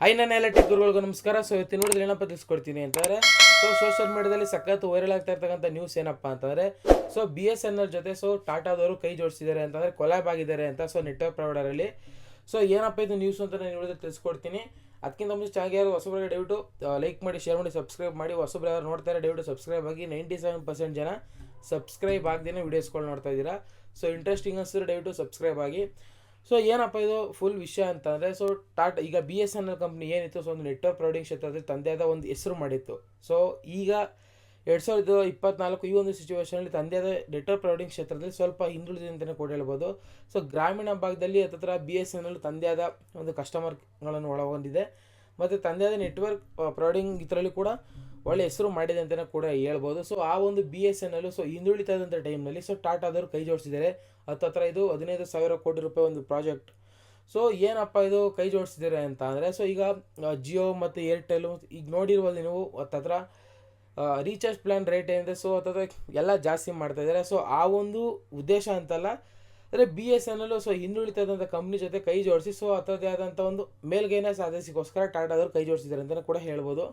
High ನನ್ನ ಎಲ್ಲ tech ನಮಸ್ಕಾರ. ಸೊ ಇವತ್ತು ನೋಡಿದ್ರೆ ಏನಪ್ಪ ತಿಳಿಸ್ಕೊಡ್ತೀನಿ ಅಂತಂದರೆ ಸೊ ಸೋಷಿಯಲ್ ಮೀಡಿಯಾದಲ್ಲಿ ಸಖತ್ ವೈರಲ್ ಆಗ್ತಾ ಇರ್ತಕ್ಕಂಥ ನ್ಯೂಸ್ ಏನಪ್ಪ ಅಂತಂದರೆ so B S N L ಜೊತೆ ಸೊ ಟಾಟಾದವರು ಕೈ ಜೋಡಿಸಿದ್ದಾರೆ ಅಂತಂದರೆ ಕೊಲಾಬ್ ಆಗಿದ್ದಾರೆ ಅಂತ ಸೊ ನೆಟ್ವರ್ಕ್ ಪ್ರೊವೈಡರಲ್ಲಿ ಸೊ ಏನಪ್ಪ ಇದು ನ್ಯೂಸ್ ಅಂತ ನಾನು ಹೇಳಿದ್ರೆ ತಿಳಿಸ್ಕೊಡ್ತೀನಿ. ಅದಕ್ಕಿಂತ ಮುಂಚೆ ಚಾನಲ್ಗೆ ಯಾರು ಹೊಸಬರಿಗೆ ದಯವಿಟ್ಟು ಲೈಕ್ ಮಾಡಿ ಶೇರ್ ಮಾಡಿ ಸಬ್ಸ್ಕ್ರೈಬ್ ಮಾಡಿ. ಹೊಸಬ್ರು ಯಾರು ನೋಡ್ತಾರೆ, ದಯವಿಟ್ಟು ಸಬ್ಸ್ಕ್ರೈಬ್ ಆಗಿ. ನೈಂಟಿ ಸೆವೆನ್ ಪರ್ಸೆಂಟ್ ಜನ ಸಬ್ಸ್ಕ್ರೈಬ್ ಆಗದೇನೆ ವೀಡಿಯೋಸ್ಗಳು ನೋಡ್ತಾ ಇದ್ದೀರಾ. ಸೊ ಇಂಟ್ರೆಸ್ಟಿಂಗ್ ಅನ್ಸಿದ್ರೆ ದಯವಿಟ್ಟು ಸಬ್ಸ್ಕ್ರೈಬ್ ಆಗಿ. ಸೊ ಏನಪ್ಪ ಇದು? ಫುಲ್ ವಿಷಯ ಅಂತಂದರೆ ಸೊ ಟಾಟಾ ಈಗ B S N L company ಏನಿತ್ತು? ಸೊ ಒಂದು ನೆಟ್ವರ್ಕ್ ಪ್ರೊವೈಡಿಂಗ್ ಕ್ಷೇತ್ರದಲ್ಲಿ ತಂದೆಯಾದ ಒಂದು ಹೆಸರು ಮಾಡಿತ್ತು. ಸೊ ಈಗ ಎರಡು ಸಾವಿರದ ಇಪ್ಪತ್ನಾಲ್ಕು ಈ ಒಂದು ಸಿಚುವೇಷನಲ್ಲಿ ತಂದೆಯಾದ ನೆಟ್ವರ್ಕ್ ಪ್ರೊವೈಡಿಂಗ್ ಕ್ಷೇತ್ರದಲ್ಲಿ ಸ್ವಲ್ಪ ಹಿಂದುಳಿದಿದೆ ಅಂತಲೇ ಕೂಡ ಹೇಳ್ಬೋದು. ಸೊ ಗ್ರಾಮೀಣ ಭಾಗದಲ್ಲಿ ಹತ್ರ ಬಿ ಎಸ್ ಎನ್ ಎಲ್ ತಂದೆಯಾದ ಒಂದು ಕಸ್ಟಮರ್ಗಳನ್ನು ಒಳಗೊಂಡಿದೆ. ಮತ್ತು ತಂದೆಯಾದ ನೆಟ್ವರ್ಕ್ ಪ್ರೊವೈಡಿಂಗ್ ಇದರಲ್ಲಿ ಕೂಡ ಒಳ್ಳೆ ಹೆಸರು ಮಾಡಿದೆ ಅಂತಲೇ ಕೂಡ ಹೇಳ್ಬೋದು. ಸೊ ಆ ಒಂದು B S N L so ಹಿಂದುಳಿತಾದಂಥ ಟೈಮ್ನಲ್ಲಿ ಸೊ ಟಾಟಾದವರು ಕೈ ಜೋಡಿಸಿದ್ದಾರೆ. ಹತ್ತತ್ರ ಇದು, ಹದಿನೈದು ಸಾವಿರ ಕೋಟಿ ರೂಪಾಯಿ ಒಂದು ಪ್ರಾಜೆಕ್ಟ್ ಸೊ ಏನಪ್ಪ ಇದು ಕೈ ಜೋಡಿಸಿದ್ದಾರೆ ಅಂತ ಅಂದರೆ ಸೊ ಈಗ ಜಿಯೋ ಮತ್ತು ಏರ್ಟೆಲ್ಲು ಈಗ ನೋಡಿರ್ಬೋದು ನೀವು ಹತ್ತತ್ರ ರೀಚಾರ್ಜ್ ಪ್ಲ್ಯಾನ್ ರೇಟ್ ಏನಿದೆ ಸೊ ಹತ್ತತ್ರ ಎಲ್ಲ ಜಾಸ್ತಿ ಮಾಡ್ತಾ ಇದ್ದಾರೆ. ಸೊ ಆ ಒಂದು ಉದ್ದೇಶ ಅಂತಲ್ಲ, ಅಂದರೆ B S N L so ಹಿಂದುಳಿತಾದಂಥ company ಜೊತೆ ಕೈ ಜೋಡಿಸಿ ಸೊ ಹತ್ತದೇ ಆದಂಥ ಒಂದು ಮೇಲ್ಗೈನ ಸಾಧಿಸಿಗೋಸ್ಕರ ಟಾಟಾದವರು ಕೈ ಜೋಡಿಸಿದ್ದಾರೆ ಅಂತಲೇ ಕೂಡ ಹೇಳ್ಬೋದು.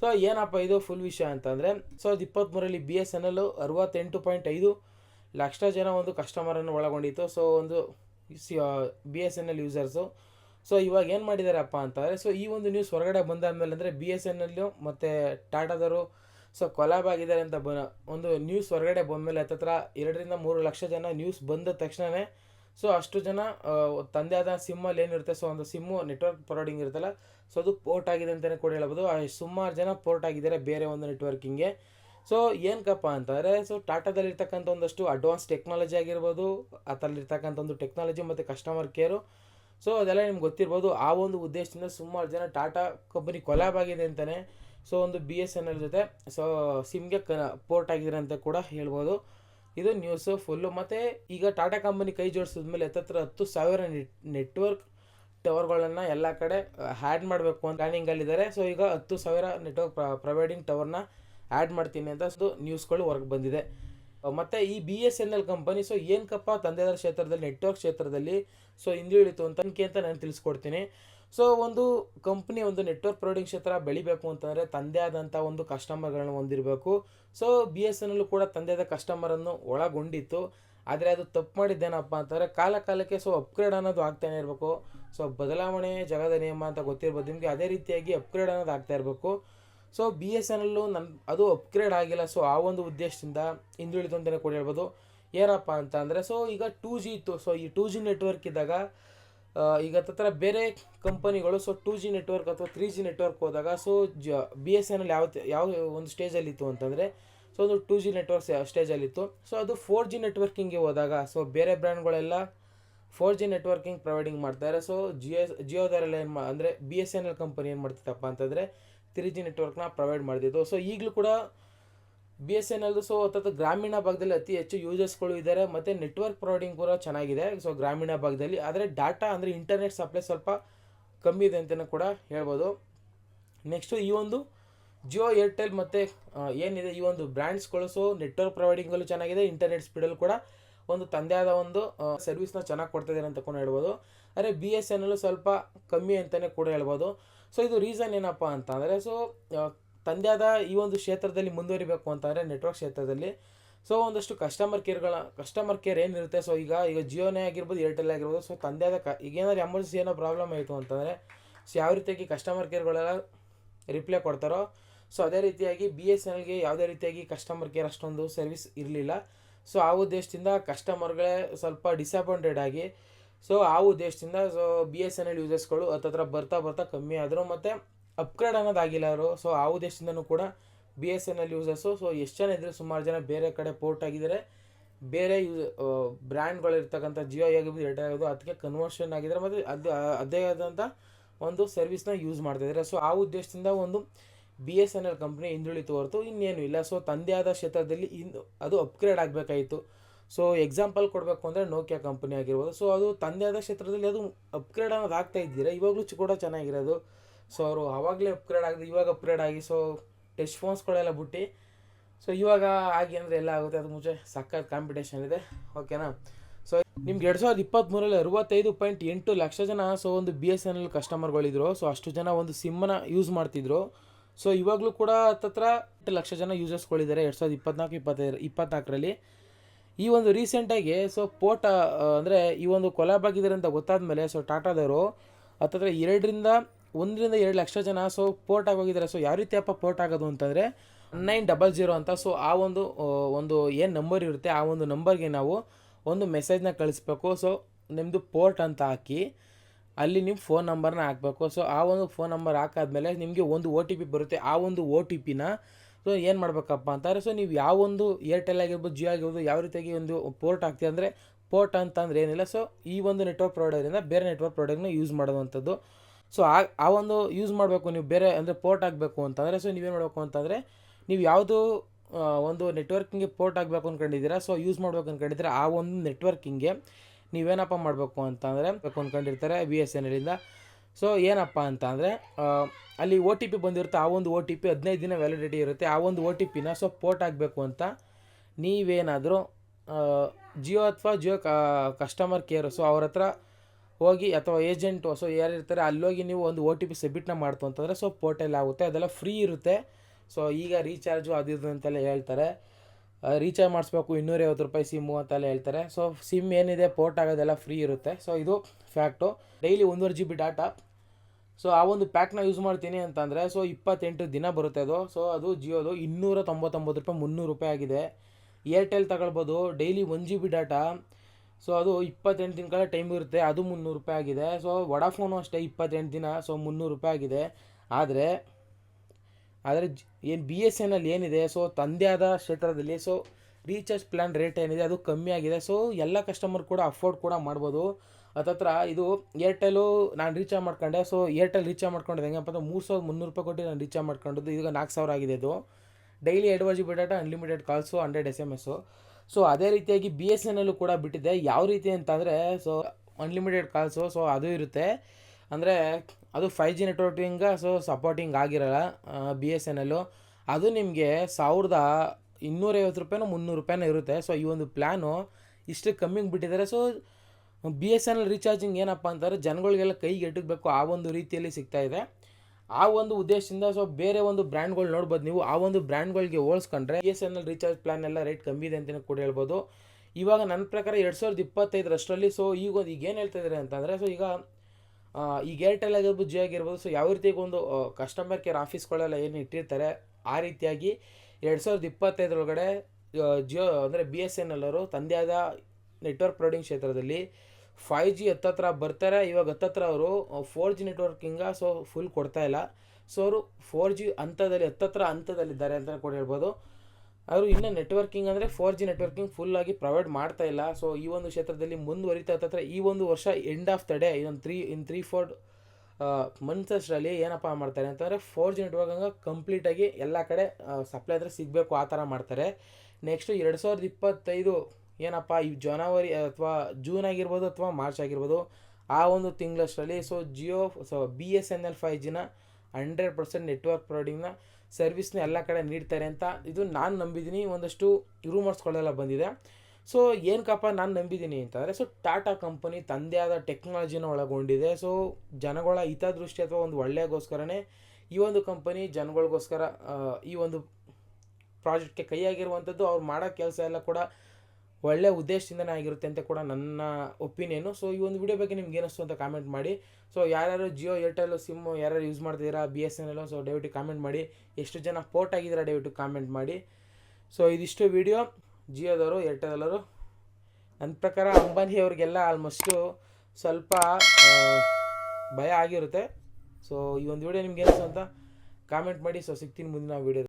ಸೊ ಏನಪ್ಪ ಇದು ಫುಲ್ ವಿಷಯ ಅಂತಂದರೆ ಸೊ ಅದು ಇಪ್ಪತ್ತ್ಮೂರಲ್ಲಿ ಬಿ ಎಸ್ ಎನ್ ಎಲ್ ಅರವತ್ತೆಂಟು ಪಾಯಿಂಟ್ ಐದು ಲಕ್ಷ ಜನ ಒಂದು ಕಸ್ಟಮರನ್ನು ಒಳಗೊಂಡಿತ್ತು. ಸೊ ಒಂದು B S N L users so ಇವಾಗ ಏನು ಮಾಡಿದಾರಪ್ಪ ಅಂತಂದರೆ ಸೊ ಈ ಒಂದು ನ್ಯೂಸ್ ಹೊರಗಡೆ ಬಂದಾದಮೇಲೆ ಅಂದರೆ ಬಿ ಎಸ್ ಎನ್ ಎಲ್ಲು ಮತ್ತು ಟಾಟಾದವರು ಸೊ ಕೊಲಾಬ್ ಆಗಿದ್ದಾರೆ ಅಂತ ಬ, ಒಂದು ನ್ಯೂಸ್ ಹೊರಗಡೆ ಬಂದಮೇಲೆ ಹತ್ತತ್ರ ಎರಡರಿಂದ ಮೂರು ಲಕ್ಷ ಜನ ನ್ಯೂಸ್ ಬಂದ ತಕ್ಷಣವೇ ಸೊ ಅಷ್ಟು ಜನ ತಂದೆ ಆದ ಸಿಮ್ಮಲ್ಲಿ ಏನಿರುತ್ತೆ? ಸೊ ಒಂದು ಸಿಮ್ಮು ನೆಟ್ವರ್ಕ್ ಪ್ರೊವೈಡಿಂಗ್ ಇರುತ್ತಲ್ಲ? ಸೊ ಅದು ಪೋರ್ಟ್ ಆಗಿದೆ ಅಂತಲೇ ಕೂಡ ಹೇಳ್ಬೋದು. ಸುಮಾರು ಜನ ಪೋರ್ಟ್ ಆಗಿದ್ದಾರೆ ಬೇರೆ ಒಂದು ನೆಟ್ವರ್ಕಿಂಗ್ಗೆ ಸೊ ಏನಕ್ಕಪ್ಪ ಅಂತಂದರೆ ಸೊ ಟಾಟಾದಲ್ಲಿರ್ತಕ್ಕಂಥ ಒಂದಷ್ಟು ಅಡ್ವಾನ್ಸ್ ಟೆಕ್ನಾಲಜಿ ಆಗಿರ್ಬೋದು ಅದರಲ್ಲಿರ್ತಕ್ಕಂಥ ಒಂದು ಟೆಕ್ನಾಲಜಿ ಮತ್ತು ಕಸ್ಟಮರ್ ಕೇರು ಸೊ ಅದೆಲ್ಲ ನಿಮ್ಗೆ ಗೊತ್ತಿರ್ಬೋದು. ಆ ಒಂದು ಉದ್ದೇಶದಿಂದ ಸುಮಾರು ಜನ ಟಾಟಾ ಕಂಪನಿ ಕೊಲಾಬ್ ಆಗಿದೆ ಅಂತಲೇ ಸೊ ಒಂದು ಬಿ ಎಸ್ ಎನ್ ಎಲ್ ಜೊತೆ. ಸೊ ಸಿಮ್ಗೆ ಕ ಪೋರ್ಟ್ ಆಗಿದೆ ಅಂತ ಕೂಡ ಹೇಳ್ಬೋದು. ಇದು ನ್ಯೂಸು ಫುಲ್ಲು ಮತ್ತು ಈಗ ಟಾಟಾ ಕಂಪನಿ ಕೈ ಜೋಡಿಸಿದ್ಮೇಲೆ ಹತ್ತತ್ರ ಹತ್ತು ಸಾವಿರ ನೆಟ್ ನೆಟ್ವರ್ಕ್ ಟವರ್ಗಳನ್ನು ಎಲ್ಲ ಕಡೆ ಆ್ಯಡ್ ಮಾಡಬೇಕು ಅಂತ ಪ್ಲಾನಿಂಗಲ್ಲಿದ್ದಾರೆ ಸೊ ಈಗ ಹತ್ತು ಸಾವಿರ ನೆಟ್ವರ್ಕ್ ಪ್ರೊವೈಡಿಂಗ್ ಟವರ್ನ ಆ್ಯಡ್ ಮಾಡ್ತೀನಿ ಅಂತ ಸೊ ನ್ಯೂಸ್ಗಳು ಹೊರಗೆ ಬಂದಿದೆ. ಮತ್ತು ಈ B S N L company so ಏನಕ್ಕಪ್ಪ ತಂದೆದಾರ ಕ್ಷೇತ್ರದಲ್ಲಿ ನೆಟ್ವರ್ಕ್ ಕ್ಷೇತ್ರದಲ್ಲಿ ಸೊ ಹಿಂದುಳಿತು ಅಂತ ಅಂತ ನಾನು ತಿಳಿಸ್ಕೊಡ್ತೀನಿ. ಸೊ ಒಂದು ಕಂಪ್ನಿ ಒಂದು ನೆಟ್ವರ್ಕ್ ಪ್ರೊವೈಡಿಂಗ್ ಕ್ಷೇತ್ರ ಬೆಳಿಬೇಕು ಅಂತಂದರೆ ತಂದೆ ಆದಂಥ ಒಂದು ಕಸ್ಟಮರ್ಗಳನ್ನು ಹೊಂದಿರಬೇಕು. So B S N L ಕೂಡ ತಂದೆಯಾದ ಕಸ್ಟಮರನ್ನು ಒಳಗೊಂಡಿತ್ತು. ಆದರೆ ಅದು ತಪ್ಪು ಮಾಡಿದ್ದೇನಪ್ಪ ಅಂತಂದರೆ ಕಾಲ ಕಾಲಕ್ಕೆ ಸೊ ಅಪ್ಗ್ರೇಡ್ ಅನ್ನೋದು ಆಗ್ತಾನೆ ಇರಬೇಕು. ಸೊ ಬದಲಾವಣೆ, ಜಗದ ನಿಯಮ ಅಂತ ಗೊತ್ತಿರ್ಬೋದು. ನಿಮಗೆ ಅದೇ ರೀತಿಯಾಗಿ ಅಪ್ಗ್ರೇಡ್ ಅನ್ನೋದು ಆಗ್ತಾ ಇರಬೇಕು. ಸೊ ಬಿ ಎಸ್ ಎನ್ ಎಲ್ಲು ನನ್ನ ಅದು ಅಪ್ಗ್ರೇಡ್ ಆಗಿಲ್ಲ. ಸೊ ಆ ಒಂದು ಉದ್ದೇಶದಿಂದ ಹಿಂದುಳಿದು ಅಂತಲೇ ಕೂಡ ಹೇಳ್ಬೋದು. ಏನಪ್ಪ ಅಂತ ಅಂದರೆ ಸೊ ಈಗ ಟೂ ಜಿ ಇತ್ತು. ಸೊ ಈ ಟೂ ಜಿ ನೆಟ್ವರ್ಕ್ ಇದ್ದಾಗ ಈಗ ತತ್ರ ಬೇರೆ ಕಂಪನಿಗಳು ಸೊ ಟೂ ಜಿ ನೆಟ್ವರ್ಕ್ ಅಥವಾ ತ್ರೀ ಜಿ ನೆಟ್ವರ್ಕ್ ಹೋದಾಗ ಸೊ ಜ ಬಿ ಎಸ್ ಎನ್ ಎಲ್ ಯಾವ ಯಾವ ಒಂದು ಸ್ಟೇಜಲ್ಲಿತ್ತು ಅಂತಂದರೆ ಸೊ ಅದು ಟೂ ಜಿ ನೆಟ್ವರ್ಕ್ಸ್ ಸ್ಟೇಜಲ್ಲಿತ್ತು ಸೊ ಅದು ಫೋರ್ ಜಿ ನೆಟ್ವರ್ಕಿಂಗ್ಗೆ ಹೋದಾಗ ಸೊ ಬೇರೆ ಬ್ರ್ಯಾಂಡ್ಗಳೆಲ್ಲ ಫೋರ್ ಜಿ ನೆಟ್ವರ್ಕಿಂಗ್ ಪ್ರೊವೈಡಿಂಗ್ ಮಾಡ್ತಾರೆ. ಸೊ ಜಿಯೋ ಜಿಯೋದವರೆಲ್ಲ ಏನು ಮಾ, ಅಂದರೆ B S N L company ಏನು ಮಾಡ್ತಿತ್ತಪ್ಪ ಅಂತಂದರೆ ತ್ರೀ ಜಿ ನೆಟ್ವರ್ಕ್ನ ಪ್ರೊವೈಡ್ ಮಾಡ್ತಿತ್ತು. ಸೊ ಈಗಲೂ ಕೂಡ ಬಿ ಎಸ್ ಎನ್ ಎಲ್ದು ಸೊ ಅಥವಾ ಗ್ರಾಮೀಣ ಭಾಗದಲ್ಲಿ ಅತಿ ಹೆಚ್ಚು ಯೂಸರ್ಸ್ಗಳು ಇದ್ದಾರೆ ಮತ್ತು ನೆಟ್ವರ್ಕ್ ಪ್ರೊವೈಡಿಂಗ್ ಕೂಡ ಚೆನ್ನಾಗಿದೆ. ಸೊ ಗ್ರಾಮೀಣ ಭಾಗದಲ್ಲಿ, ಆದರೆ ಡಾಟಾ ಅಂದರೆ ಇಂಟರ್ನೆಟ್ ಸಪ್ಲೈ ಸ್ವಲ್ಪ ಕಮ್ಮಿ ಇದೆ ಅಂತಲೂ ಕೂಡ ಹೇಳ್ಬೋದು. ನೆಕ್ಸ್ಟು ಈ ಒಂದು ಜಿಯೋ ಏರ್ಟೆಲ್ ಮತ್ತು ಏನಿದೆ, ಈ ಒಂದು ಬ್ರ್ಯಾಂಡ್ಸ್ಗಳು ಸೊ ನೆಟ್ವರ್ಕ್ ಪ್ರೊವೈಡಿಂಗಲ್ಲೂ ಚೆನ್ನಾಗಿದೆ ಇಂಟರ್ನೆಟ್ ಸ್ಪೀಡಲ್ಲೂ ಕೂಡ ಒಂದು ತಂದೆ ಆದ ಒಂದು ಸರ್ವಿಸ್ನ ಚೆನ್ನಾಗಿ ಕೊಡ್ತಿದ್ದಾರೆ ಅಂತ ಕೂಡ ಹೇಳ್ಬೋದು. ಆದರೆ ಬಿ ಎಸ್ ಎನ್ ಎಲ್ ಸ್ವಲ್ಪ ಕಮ್ಮಿ ಅಂತಲೇ ಕೂಡ ಹೇಳ್ಬೋದು. ಸೊ ಇದು ರೀಸನ್ ಏನಪ್ಪ ಅಂತ ಅಂದರೆ ಸೊ ತಂದೆಯಾದ ಈ ಒಂದು ಕ್ಷೇತ್ರದಲ್ಲಿ ಮುಂದುವರಿಬೇಕು ಅಂತಂದರೆ ನೆಟ್ವರ್ಕ್ ಕ್ಷೇತ್ರದಲ್ಲಿ. ಸೊ ಒಂದಷ್ಟು ಕಸ್ಟಮರ್ ಕೇರ್ಗಳ ಕಸ್ಟಮರ್ ಕೇರ್ ಏನಿರುತ್ತೆ? ಸೊ ಈಗ ಈಗ ಜಿಯೋನೇ ಆಗಿರ್ಬೋದು ಏರ್ಟೆಲ್ ಆಗಿರ್ಬೋದು ಸೊ ತಂದೆಯಾದ ಕ, ಈಗ ಏನಾದ್ರು ಎಮರ್ಜೆನ್ಸಿ ಏನೋ ಪ್ರಾಬ್ಲಮ್ ಆಯಿತು ಅಂತಂದರೆ ಸೊ ಯಾವ ರೀತಿಯಾಗಿ ಕಸ್ಟಮರ್ ಕೇರ್ಗಳೆಲ್ಲ ರಿಪ್ಲೈ ಕೊಡ್ತಾರೋ? ಸೊ ಅದೇ ರೀತಿಯಾಗಿ ಬಿ ಎಸ್ ಎನ್ ಎಲ್ಗೆ ಯಾವುದೇ ರೀತಿಯಾಗಿ ಕಸ್ಟಮರ್ ಕೇರ್ ಅಷ್ಟೊಂದು ಸರ್ವಿಸ್ ಇರಲಿಲ್ಲ. ಸೊ ಆ ಉದ್ದೇಶದಿಂದ ಕಸ್ಟಮರ್ಗಳೇ ಸ್ವಲ್ಪ ಡಿಸಪಾಯಿಂಟೆಡ್ ಆಗಿ ಸೊ ಆ ಉದ್ದೇಶದಿಂದ so B S N L ಯೂಸರ್ಸ್ಗಳು ಹತ್ತತ್ರ ಬರ್ತಾ ಬರ್ತಾ ಕಮ್ಮಿ ಆದರು ಮತ್ತು ಅಪ್ಗ್ರೇಡ್ ಅನ್ನೋದಾಗಿಲ್ಲ ಅವರು. ಸೊ ಆ ಉದ್ದೇಶದಿಂದನೂ ಕೂಡ B S N L users so ಎಷ್ಟು ಜನ ಇದ್ದರೆ ಸುಮಾರು ಜನ ಬೇರೆ ಕಡೆ ಪೋರ್ಟ್ ಆಗಿದ್ದಾರೆ ಬೇರೆ ಯೂಸ್ ಬ್ರ್ಯಾಂಡ್ಗಳು ಇರ್ತಕ್ಕಂಥ ಜಿಯೋ ಆಗಿರ್ಬೋದು ಏರ್ಟೆಲ್ ಆಗೋದು ಅದಕ್ಕೆ ಕನ್ವರ್ಷನ್ ಆಗಿದ್ದಾರೆ ಮತ್ತು ಅದು ಅದೇ ಆದಂಥ ಒಂದು ಸರ್ವಿಸ್ನ ಯೂಸ್ ಮಾಡ್ತಾಯಿದ್ದಾರೆ ಸೊ ಆ ಉದ್ದೇಶದಿಂದ ಒಂದು B S N L company ಹಿಂದುಳಿತು ಹೊರತು ಇನ್ನೇನು ಇಲ್ಲ. ಸೊ ತಂದೆ ಆದ ಕ್ಷೇತ್ರದಲ್ಲಿ ಇನ್ನು ಅದು ಅಪ್ಗ್ರೇಡ್ ಆಗಬೇಕಾಯಿತು. ಸೊ ಎಕ್ಸಾಂಪಲ್ ಕೊಡಬೇಕು ಅಂದರೆ ನೋಕಿಯಾ ಕಂಪ್ನಿ ಆಗಿರ್ಬೋದು. ಸೊ ಅದು ತಂದೆ ಆದ ಕ್ಷೇತ್ರದಲ್ಲಿ ಅದು ಅಪ್ಗ್ರೇಡ್ ಅನ್ನೋದು ಆಗ್ತಾ ಇದ್ದೀರಾ? ಇವಾಗಲೂ ಕೂಡ ಚೆನ್ನಾಗಿರೋದು. ಸೊ ಅವರು ಆವಾಗಲೇ ಅಪ್ಗ್ರೇಡ್ ಆಗಿದೆ, ಇವಾಗ ಅಪ್ಗ್ರೇಡ್ ಆಗಿ ಸೊ ಟಚ್ ಫೋನ್ಸ್ಗಳೆಲ್ಲ ಬಿಟ್ಟು. ಸೊ ಇವಾಗ ಆಗಿ ಅಂದರೆ ಎಲ್ಲ ಆಗುತ್ತೆ, ಅದು ಮುಂಚೆ ಸಖತ್ ಕಾಂಪಿಟೇಷನ್ ಇದೆ ಓಕೆನಾ ಸೊ ನಿಮ್ಗೆ ಎರಡು ಸಾವಿರದ ಇಪ್ಪತ್ತ್ಮೂರಲ್ಲಿ ಅರವತ್ತೈದು ಪಾಯಿಂಟ್ ಎಂಟು ಲಕ್ಷ ಜನ ಸೊ ಒಂದು ಬಿ ಎಸ್ ಎನ್ ಎಲ್ ಕಸ್ಟಮರ್ಗಳಿದ್ರು ಸೊ ಅಷ್ಟು ಜನ ಒಂದು ಸಿಮ್ಮನ್ನ ಯೂಸ್ ಮಾಡ್ತಿದ್ರು. ಸೊ ಇವಾಗಲೂ ಕೂಡ ಹತ್ತತ್ರ ಎಂಟು ಲಕ್ಷ ಜನ ಯೂಸರ್ಸ್ಗಳಿದ್ದಾರೆ ಎರಡು ಸಾವಿರದ ಇಪ್ಪತ್ನಾಲ್ಕು ಇಪ್ಪತ್ತೈದು ಇಪ್ಪತ್ನಾಲ್ಕರಲ್ಲಿ. ಈ ಒಂದು ರೀಸೆಂಟಾಗಿ ಸೊ ಪೋಟ ಅಂದರೆ ಈ ಒಂದು ಕೊಲಾಬ್ ಆಗಿದ್ದಾರೆ ಅಂತ ಗೊತ್ತಾದ ಮೇಲೆ ಸೊ ಟಾಟಾದವರು ಹತ್ತತ್ರ ಎರಡರಿಂದ ಒಂದರಿಂದ ಎರಡು ಲಕ್ಷ ಜನ ಸೊ ಪೋರ್ಟ್ ಆಗೋಗಿದ್ದಾರೆ ಸೊ ಯಾವ ರೀತಿಯಪ್ಪ ಪೋರ್ಟ್ ಆಗೋದು ಅಂತಂದರೆ ನೈನ್ ಡಬಲ್ ಜೀರೋ ಅಂತ ಸೊ ಆ ಒಂದು ಒಂದು ಏನು ನಂಬರ್ ಇರುತ್ತೆ, ಆ ಒಂದು ನಂಬರ್ಗೆ ನಾವು ಒಂದು ಮೆಸೇಜ್ನ ಕಳಿಸ್ಬೇಕು. ಸೊ ನಿಮ್ಮದು ಪೋರ್ಟ್ ಅಂತ ಹಾಕಿ, ಅಲ್ಲಿ ನಿಮ್ಮ ಫೋನ್ ನಂಬರ್ನ ಹಾಕಬೇಕು. ಸೊ ಆ ಒಂದು ಫೋನ್ ನಂಬರ್ ಹಾಕಾದ್ಮೇಲೆ ನಿಮಗೆ ಒಂದು ಒ ಟಿ ಪಿ ಬರುತ್ತೆ. ಆ ಒಂದು ಒ ಟಿ ಪಿನ ಸೊ ಏನು ಮಾಡಬೇಕಪ್ಪ ಅಂತಾರೆ ಸೊ ನೀವು ಯಾವ ಒಂದು ಏರ್ಟೆಲ್ ಆಗಿರ್ಬೋದು ಜಿಯೋ ಆಗಿರ್ಬೋದು, ಯಾವ ರೀತಿಯಾಗಿ ಒಂದು ಪೋರ್ಟ್ ಆಗ್ತೀವಿ ಅಂದರೆ ಪೋರ್ಟ್ ಅಂತಂದ್ರೆ ಏನಿಲ್ಲ. ಸೊ ಈ ಒಂದು ನೆಟ್ವರ್ಕ್ ಪ್ರೊವೈಡರಿಂದ ಬೇರೆ ನೆಟ್ವರ್ಕ್ ಪ್ರೊವೈಡರ್ನ ಯೂಸ್ ಮಾಡೋವಂಥದ್ದು. ಸೊ ಆ ಆ ಒಂದು ಯೂಸ್ ಮಾಡಬೇಕು, ನೀವು ಬೇರೆ ಅಂದರೆ ಪೋರ್ಟ್ ಆಗಬೇಕು ಅಂತಂದರೆ ಸೊ ನೀವೇನು ಮಾಡಬೇಕು ಅಂತಂದರೆ, ನೀವು ಯಾವುದು ಒಂದು ನೆಟ್ವರ್ಕಿಂಗ್ಗೆ ಪೋರ್ಟ್ ಆಗಬೇಕು ಅಂದ್ಕೊಂಡಿದ್ದೀರಾ ಸೊ ಯೂಸ್ ಮಾಡಬೇಕು ಅಂದ್ಕೊಂಡಿದ್ದೀರಾ ಆ ಒಂದು ನೆಟ್ವರ್ಕಿಂಗ್ಗೆ ನೀವೇನಪ್ಪ ಮಾಡಬೇಕು ಅಂತಂದರೆ ಬೇಕು ಅಂದ್ಕೊಂಡಿರ್ತಾರೆ ಬಿ ಎಸ್ ಎನ್ ಎಲ್ಲಿಂದ ಸೊ ಏನಪ್ಪ ಅಂತ ಅಂದರೆ ಅಲ್ಲಿ ಒ ಟಿ ಪಿ ಬಂದಿರುತ್ತೆ, ಆ ಒಂದು ಒ ಟಿ ಪಿ ಹದಿನೈದು ದಿನ ವ್ಯಾಲಿಡಿಟಿ ಇರುತ್ತೆ, ಆ ಒಂದು ಒ ಟಿ ಪಿನ ಸೊ ಪೋರ್ಟ್ ಆಗಬೇಕು ಅಂತ ನೀವೇನಾದರೂ ಜಿಯೋ ಅಥವಾ ಜಿಯೋ ಕಸ್ಟಮರ್ ಕೇರ್ ಸೊ ಅವ್ರ ಹತ್ರ ಹೋಗಿ ಅಥವಾ ಏಜೆಂಟು ಸೊ ಯಾರಿರ್ತಾರೆ ಅಲ್ಲೋಗಿ ನೀವು ಒಂದು ಒ ಟಿ ಪಿ ಸಬ್ಮಿಟ್ನ ಮಾಡ್ತು ಅಂತಂದರೆ ಸೊ ಪೋರ್ಟಲ್ ಆಗುತ್ತೆ, ಅದೆಲ್ಲ ಫ್ರೀ ಇರುತ್ತೆ. ಸೊ ಈಗ ರೀಚಾರ್ಜು ಅದು ಇದು ಅಂತೆಲ್ಲ ಹೇಳ್ತಾರೆ. ರೀಚಾರ್ಜ್ ಮಾಡಿಸ್ಬೇಕು, ಇನ್ನೂರೈವತ್ತು ರೂಪಾಯಿ ಸಿಮ್ಮು ಅಂತೆಲ್ಲ ಹೇಳ್ತಾರೆ. ಸೊ ಸಿಮ್ ಏನಿದೆ ಪೋರ್ಟ್ ಆಗೋದೆಲ್ಲ ಫ್ರೀ ಇರುತ್ತೆ. ಸೊ ಇದು ಫ್ಯಾಕ್ಟು ಡೈಲಿ ಒಂದೂವರೆ ಜಿ ಬಿ ಡಾಟಾ ಸೊ ಆ ಒಂದು ಪ್ಯಾಕ್ನ ಯೂಸ್ ಮಾಡ್ತೀನಿ ಅಂತಂದರೆ ಸೊ ಇಪ್ಪತ್ತೆಂಟು ದಿನ ಬರುತ್ತೆ ಅದು. ಸೊ ಅದು ಜಿಯೋದು ಇನ್ನೂರ ತೊಂಬತ್ತೊಂಬತ್ತು ರೂಪಾಯಿ ಮುನ್ನೂರು ರೂಪಾಯಿ ಆಗಿದೆ. ಏರ್ಟೆಲ್ ತಗೊಳ್ಬೋದು daily one G B data so ಅದು ಇಪ್ಪತ್ತೆಂಟು ದಿನಗಳ ಟೈಮ್ ಇರುತ್ತೆ. ಅದು ಮುನ್ನೂರು ರೂಪಾಯಿ ಆಗಿದೆ. ಸೊ ವಡಾಫೋನು ಅಷ್ಟೇ ಇಪ್ಪತ್ತೆಂಟು ದಿನ. ಸೊ ಮುನ್ನೂರು ರೂಪಾಯಿ ಆಗಿದೆ. ಆದರೆ ಆದರೆ ಏನು ಬಿ ಎಸ್ ಎನ್ ಎಲ್ ಏನಿದೆ? ಸೊ ತಂದೆ ಆದ ಕ್ಷೇತ್ರದಲ್ಲಿ ಸೊ ರೀಚಾರ್ಜ್ ಪ್ಲ್ಯಾನ್ ರೇಟ್ ಏನಿದೆ? ಅದು ಕಮ್ಮಿ ಆಗಿದೆ. ಸೊ ಎಲ್ಲ ಕಸ್ಟಮರ್ ಕೂಡ ಅಫೋರ್ಡ್ ಕೂಡ ಮಾಡ್ಬೋದು. ಹತ್ತತ್ರ ಇದು ಏರ್ಟೆಲ್ಲು ನಾನು ರೀಚಾರ್ಜ್ ಮಾಡ್ಕೊಂಡೆ. ಸೊ ಏರ್ಟೆಲ್ ರೀಚಾರ್ಜ್ ಮಾಡ್ಕೊಂಡಿದ್ದೆ. ಹೆಂಗಪ್ಪ ಅಂದ್ರೆ ಮೂರು ಸಾವಿರದ ಮುನ್ನೂರು ರೂಪಾಯಿ ಕೊಟ್ಟು ನಾನು ರೀಚಾರ್ಜ್ ಮಾಡ್ಕೊಂಡಿದ್ದು. ಈಗ ನಾಲ್ಕು ಸಾವಿರ ಆಗಿದೆ ಅದು ಡೈಲಿ ಎರಡು G B data unlimited calls hundred S M S so ಅದೇ ರೀತಿಯಾಗಿ ಬಿ ಎಸ್ ಎನ್ ಎಲ್ಲು ಕೂಡ ಬಿಟ್ಟಿದೆ. ಯಾವ ರೀತಿ ಅಂತಂದರೆ ಸೊ ಅನ್ಲಿಮಿಟೆಡ್ ಕಾಲ್ಸು ಸೊ ಅದು ಇರುತ್ತೆ. ಅಂದರೆ, ಅದು five G networking so supporting ಆಗಿರಲ್ಲ ಬಿ ಎಸ್ ಎನ್ ಎಲ್ಲು ಅದು ನಿಮಗೆ ಸಾವಿರದ ಇನ್ನೂರೈವತ್ತು ರೂಪಾಯಿನೋ ಮುನ್ನೂರು ರೂಪಾಯಿನೋ ಇರುತ್ತೆ. ಸೊ ಈ ಒಂದು ಪ್ಲ್ಯಾನು ಇಷ್ಟು ಕಮ್ಮಿಗೆ ಬಿಟ್ಟಿದ್ದಾರೆ. So B S N L recharging ಏನಪ್ಪ ಅಂತಾರೆ ಜನಗಳಿಗೆಲ್ಲ ಕೈಗೆ ಎಟಕಬೇಕು ಆ ಒಂದು ರೀತಿಯಲ್ಲಿ ಸಿಗ್ತಾ ಇದೆ. ಆ ಒಂದು ಉದ್ದೇಶದಿಂದ ಸೊ ಬೇರೆ ಒಂದು ಬ್ರ್ಯಾಂಡ್ಗಳು ನೋಡ್ಬೋದು ನೀವು. ಆ ಒಂದು ಬ್ರ್ಯಾಂಡ್ಗಳಿಗೆ ಹೋಲಿಸ್ಕೊಂಡ್ರೆ B S N L recharge plan ಎಲ್ಲ ರೇಟ್ ಕಮ್ಮಿ ಇದೆ ಅಂತಲೇ ಕೂಡ ಹೇಳ್ಬೋದು. ಇವಾಗ ನನ್ನ ಪ್ರಕಾರ ಎರಡು ಸಾವಿರದ ಇಪ್ಪತ್ತೈದರಷ್ಟರಲ್ಲಿ ಸೊ ಈಗ ಈಗ ಏನು ಹೇಳ್ತಾ ಇದ್ದಾರೆ ಅಂತಂದರೆ ಸೊ ಈಗ ಈಗ ಏರ್ಟೆಲ್ ಆಗಿರ್ಬೋದು ಜಿಯೋ ಆಗಿರ್ಬೋದು ಸೊ ಯಾವ ರೀತಿ ಒಂದು ಕಸ್ಟಮರ್ ಕೇರ್ ಆಫೀಸ್ಗಳೆಲ್ಲ ಏನು ಇಟ್ಟಿರ್ತಾರೆ, ಆ ರೀತಿಯಾಗಿ ಎರಡು ಸಾವಿರದ ಇಪ್ಪತ್ತೈದರೊಳಗಡೆ ಜಿಯೋ ಅಂದರೆ ಬಿ ಎಸ್ ಎನ್ ಎಲ್ ಅವರು ತಂದೆಯಾದ ನೆಟ್ವರ್ಕ್ ಪ್ರೌಡಿಂಗ್ ಕ್ಷೇತ್ರದಲ್ಲಿ ಫೈ ಜಿ ಹತ್ತತ್ರ ಬರ್ತಾರೆ. ಇವಾಗ ಹತ್ತತ್ರ ಅವರು four G networking so full ಕೊಡ್ತಾ ಇಲ್ಲ. ಸೊ ಅವರು ಫೋರ್ ಜಿ ಹಂತದಲ್ಲಿ, ಹತ್ತತ್ರ ಹಂತದಲ್ಲಿದ್ದಾರೆ ಅಂತ ಕೂಡ ಹೇಳ್ಬೋದು. ಅವರು ಇನ್ನೂ ನೆಟ್ವರ್ಕಿಂಗ್ ಅಂದರೆ ಫೋರ್ ಜಿ ನೆಟ್ವರ್ಕಿಂಗ್ ಫುಲ್ಲಾಗಿ ಪ್ರೊವೈಡ್ ಮಾಡ್ತಾ ಇಲ್ಲ. ಸೊ ಈ ಒಂದು ಕ್ಷೇತ್ರದಲ್ಲಿ ಮುಂದುವರಿತಾ ಹತ್ತತ್ರ, ಈ ಒಂದು ವರ್ಷ ಎಂಡ್ ಆಫ್ ದ ಡೇ ಇನ್ನೊಂದು ತ್ರೀ ಇನ್ ತ್ರೀ ಫೋರ್ ಮಂತ್ಸಲ್ಲಿ ಏನಪ್ಪ ಮಾಡ್ತಾರೆ ಅಂತಂದರೆ ಫೋರ್ ಜಿ ನೆಟ್ವರ್ಕಂಗೆ ಕಂಪ್ಲೀಟಾಗಿ ಎಲ್ಲ ಕಡೆ ಸಪ್ಲೈ ಅಂದರೆ ಸಿಗಬೇಕು ಆ ಥರ ಮಾಡ್ತಾರೆ. ನೆಕ್ಸ್ಟು ಎರಡು ಸಾವಿರದ ಇಪ್ಪತ್ತೈದು ಏನಪ್ಪ, ಈ ಜನವರಿ ಅಥವಾ ಜೂನ್ ಆಗಿರ್ಬೋದು ಅಥವಾ ಮಾರ್ಚ್ ಆಗಿರ್ಬೋದು, ಆ ಒಂದು ತಿಂಗಳಷ್ಟರಲ್ಲಿ so Jio so B S N L five ಜಿನ ಹಂಡ್ರೆಡ್ ಪರ್ಸೆಂಟ್ ನೆಟ್ವರ್ಕ್ ಪ್ರೊವೈಡಿಂಗ್ನ ಸರ್ವಿಸ್ನ ಎಲ್ಲ ಕಡೆ ನೀಡ್ತಾರೆ ಅಂತ ಇದು ನಾನು ನಂಬಿದ್ದೀನಿ. ಒಂದಷ್ಟು ರೂಮರ್ಸ್ಗಳೆಲ್ಲ ಬಂದಿದೆ. ಸೊ ಏನಕ್ಕಪ್ಪ ನಾನು ನಂಬಿದ್ದೀನಿ ಅಂತಂದರೆ ಸೊ ಟಾಟಾ ಕಂಪನಿ ತಂದೆ ಆದ ಟೆಕ್ನಾಲಜಿನ ಒಳಗೊಂಡಿದೆ. ಸೊ ಜನಗಳ ಹಿತದೃಷ್ಟಿ ಅಥವಾ ಒಂದು ಒಳ್ಳೆಯಗೋಸ್ಕರನೇ ಈ ಒಂದು ಕಂಪನಿ ಜನಗಳಿಗೋಸ್ಕರ ಈ ಒಂದು ಪ್ರಾಜೆಕ್ಟ್ಗೆ ಕೈಯಾಗಿರುವಂಥದ್ದು, ಅವ್ರು ಮಾಡೋ ಕೆಲಸ ಎಲ್ಲ ಕೂಡ ಒಳ್ಳೆ ಉದ್ದೇಶದಿಂದನೇ ಆಗಿರುತ್ತೆ ಅಂತ ಕೂಡ ನನ್ನ ಒಪಿನಿಯನು. ಸೊ ಈ ಒಂದು ವಿಡಿಯೋ ಬಗ್ಗೆ ನಿಮ್ಗೆ ಏನಿಸ್ತು ಅಂತ ಕಾಮೆಂಟ್ ಮಾಡಿ. ಸೊ ಯಾರ್ಯಾರು ಜಿಯೋ ಏರ್ಟೆಲ್ ಸಿಮ್ ಯಾರ್ಯಾರು ಯೂಸ್ ಮಾಡ್ತಿದ್ದೀರಾ B S N L so ದಯವಿಟ್ಟು ಕಾಮೆಂಟ್ ಮಾಡಿ. ಎಷ್ಟು ಜನ ಪೋರ್ಟ್ ಆಗಿದ್ದೀರಾ ದಯವಿಟ್ಟು ಕಾಮೆಂಟ್ ಮಾಡಿ. ಸೊ ಇದಿಷ್ಟು ವಿಡಿಯೋ ಜಿಯೋದವರು ಏರ್ಟೆಲವರು ನನ್ನ ಪ್ರಕಾರ ಅಂಬಾನಿ ಅವ್ರಿಗೆಲ್ಲ ಆಲ್ಮೋಸ್ಟು ಸ್ವಲ್ಪ ಭಯ ಆಗಿರುತ್ತೆ. ಸೊ ಈ ಒಂದು ವಿಡಿಯೋ ನಿಮ್ಗೆ ಏನಿಸ್ತು ಅಂತ ಕಾಮೆಂಟ್ ಮಾಡಿ. ಸೊ ಸಿಗ್ತೀನಿ ಮುಂದಿನ ವಿಡಿಯೋ